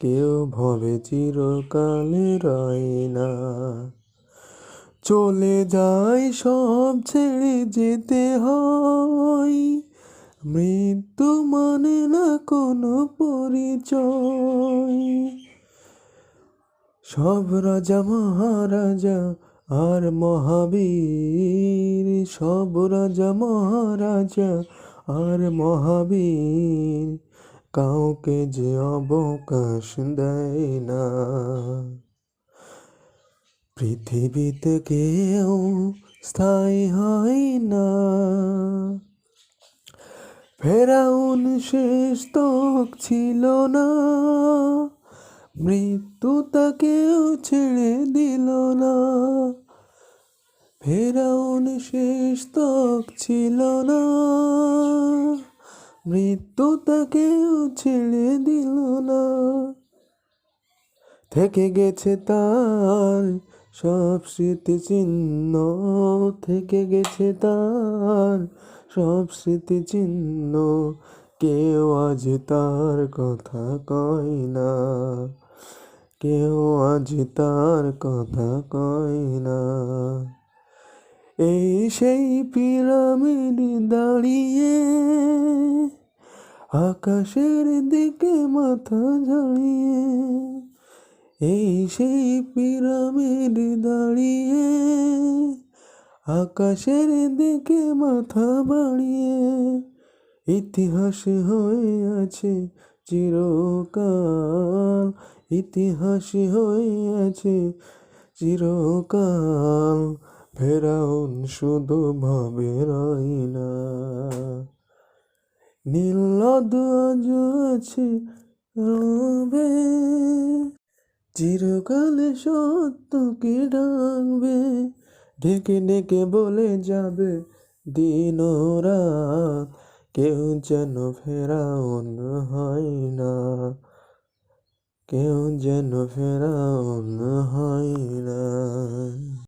কেউ ভবে চিরকালের না। চলে যায় সব ছেড়ে যেতে হয়। মৃত্যু মানে না কোনো পরিচয়। সব রাজা মহারাজা আর মহাবীর, সব রাজা মহারাজা আর মহাবীর। কাউকে যে অবকাশ দেয় না পৃথিবীতে কেউ স্থায়ী হয় না ফেরাউন শেষ তক ছিল না মৃত্যু তাকেও ছেড়ে দিল না ফেরাউন শেষ তক ছিল না মৃত্যু তাকেও ছেড়ে দিল না। থেকে গেছে তার সব স্মৃতিচিহ্ন, থেকে গেছে তার সব স্মৃতিচিহ্ন। কেউ আজ তার কথা কয় না, কেউ আজ তার কথা কয় না। এই সেই পিরামিড দাঁড়িয়ে আকাশের দিকে মাথা ঝাড়িয়ে, এই সেই পিরামিড দাঁড়িয়ে, আকাশের দিকে মাথা বাড়িয়ে, ইতিহাস হয়ে আছে চিরকাল, ইতিহাস হয়ে আছে চিরকাল, ফেরাউন শুধু ভাবে রয় না। নীল আজ আছে রবে, চিরকালে সত্যকে ডাকবে ডেকে ডেকে বলে যাবে দিন রাত, কেউ যেন ফেরাউন হয় না, কেউ যেন ফেরাউন হয় না।